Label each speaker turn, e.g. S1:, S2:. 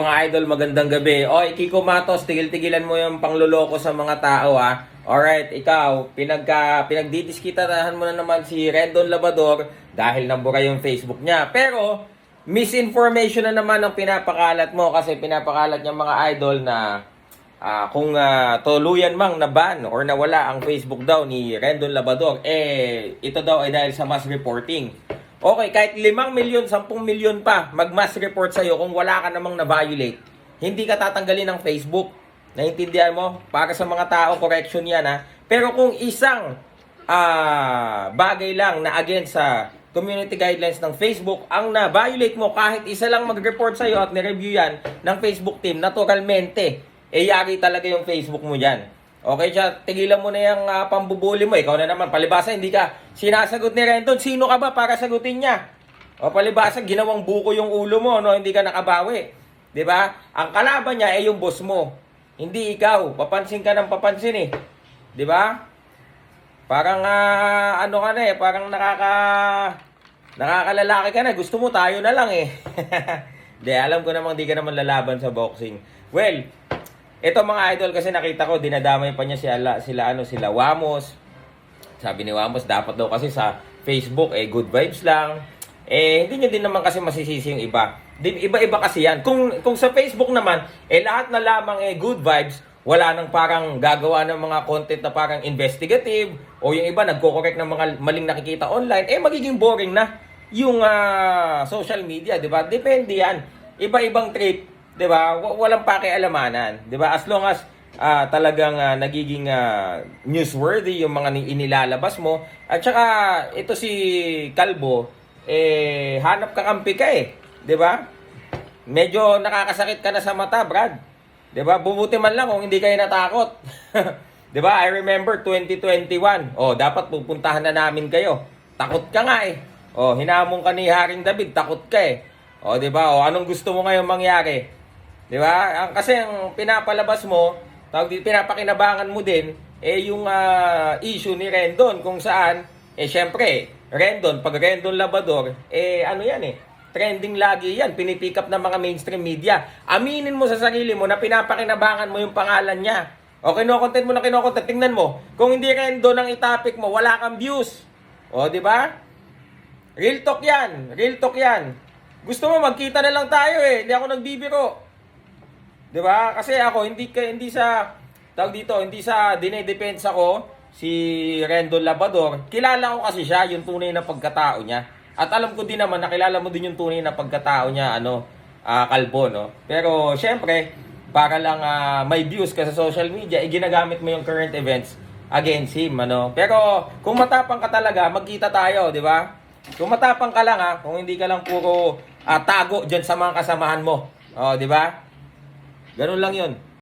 S1: Mga idol, magandang gabi. Oy, Kiko Matos, tigil-tigilan mo yung pangluloko sa mga tao, ha? Alright, ikaw, pinagka, pinagdidiskitarahan mo na naman si Rendon Labador dahil nabura yung Facebook niya. Pero, misinformation na naman ang pinapakalat mo kasi pinapakalat niya mga idol na ah, kung ah, tuluyan mang naban or nawala ang Facebook daw ni Rendon Labador, eh, ito daw ay dahil sa mass reporting. Okay, kahit 5 milyon, 10 milyon pa, mag-mass report sa'yo kung wala ka namang na-violate, hindi ka tatanggalin ng Facebook. Naintindihan mo? Para sa mga tao, correction yan ha. Pero kung isang ah, bagay lang na against sa community guidelines ng Facebook, ang na-violate mo kahit isa lang mag-report sa'yo at nireview yan ng Facebook team, naturalmente, eh yari talaga yung Facebook mo dyan. Okay, siya, tigilan mo na yung ah, pambubuli mo. Ikaw na naman, palibasa, hindi ka sinasagot ni Rendon. Sino ka ba para sagutin niya? O palibasa, ginawang buko yung ulo mo, no? Hindi ka nakabawi. ba? Ang kalaban niya ay yung boss mo. Hindi ikaw. Papansin ka ng papansin eh. ba? Parang ah, ano ka na eh, parang nakaka nakakalalaki ka na. Gusto mo tayo na lang eh. Di, alam ko namang di ka naman lalaban sa boxing. Well, ito mga idol kasi nakita ko dinadamay pa niya sila sila ano sila Wamos. Sabi ni Wamos dapat daw kasi sa Facebook eh good vibes lang. Eh hindi niyo din naman kasi masisisi yung iba. Iba-iba kasi yan. Kung kung sa Facebook naman eh lahat na lamang eh good vibes, wala nang parang gagawa ng mga content na parang investigative o yung iba nagko-correct ng mga maling nakikita online, eh magiging boring na yung ah, social media, 'di ba? Depende yan. Iba-ibang trip 'di ba? Wa- Walang pakialamanan, 'di ba? As long as ah, talagang ah, nagiging ah, newsworthy yung mga ni- inilalabas mo. At saka ito si Kalbo eh hanap kakampi ka eh, 'di ba? Medyo nakakasakit ka na sa mata, Brad. 'Di ba? Bubuti man lang kung hindi kayo natakot. 'Di ba? I remember 2021. Oh, dapat pupuntahan na namin kayo. Takot ka nga eh. Oh, hinamon ka ni Haring David, takot ka eh. Oh, 'di ba? Oh, anong gusto mo ngayon mangyari? 'Di ba? Ang kasi ang pinapalabas mo, tawag dito, pinapakinabangan mo din eh yung ah, issue ni Rendon kung saan eh syempre, Rendon, pag Rendon Labador, eh ano yan eh, trending lagi yan, pinipick up ng mga mainstream media. Aminin mo sa sarili mo na pinapakinabangan mo yung pangalan niya. O kinokontent mo na kinokontent, tingnan mo. Kung hindi Rendon ang itapik mo, wala kang views. O, di ba? Real talk yan. Real talk yan. Gusto mo, magkita na lang tayo eh. Hindi ako nagbibiro. 'Di ba? Kasi ako hindi hindi sa tawag dito, hindi sa dinedepensa ko si Rendon Labador. Kilala ko kasi siya, yung tunay na pagkatao niya. At alam ko din naman nakilala mo din yung tunay na pagkatao niya, ano, ah, kalbo, no? Pero syempre, para lang ah, may views ka sa social media, eh, mo yung current events against him, ano? Pero kung matapang ka talaga, magkita tayo, di ba? Kung matapang ka lang ha, kung hindi ka lang puro ah, tago dyan sa mga kasamahan mo. Oh, di ba? Ganun lang 'yun.